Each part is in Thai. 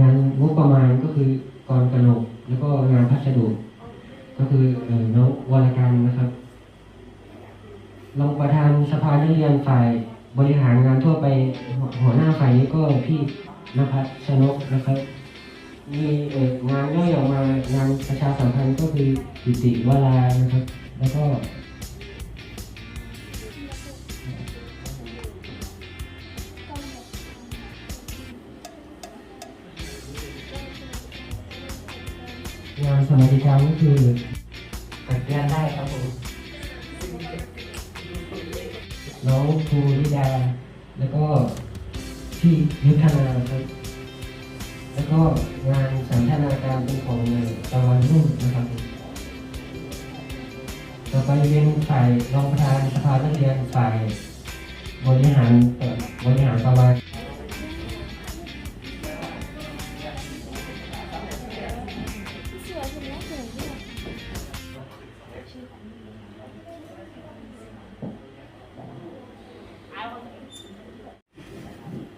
งานงบประมาณก็คือกรกนกแล้วก็งานพัสดุก็คือน้องวรการนะครับรองประธานสภานักเรียนฝ่ายบริหารงานทั่วไปหัวหน้าฝ่ายนี้ก็พี่นภัสชนกนะครับ มีงานย่อยออกมางานประชาสัมพันธ์ก็คือปิติวรานะครับ แล้วก็ งานสมาชิกรรมก็คือจัดงานได้ครับผมน้องภูริดา แล้วก็พี่ยุทธนาครับ แล้วก็งานสันทนาการเป็นของตะวันรุ่งนะครับต่อไปเป็นฝ่ายรองประธานสภานักเรียนฝ่ายบริหารบริหารประมาณ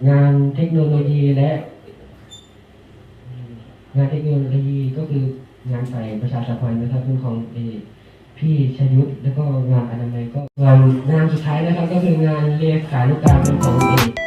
งานเทคโนโลยีและงานเทคโนโลยีก็คืองานฝ่ประชาสัมพันธ์นะครับเป็นของเออพี่ชยุทธแล้วก็งานอนามัยก็งานงานสุดท้ายนะครับก็คืองานเลขานุการเป็นของเอก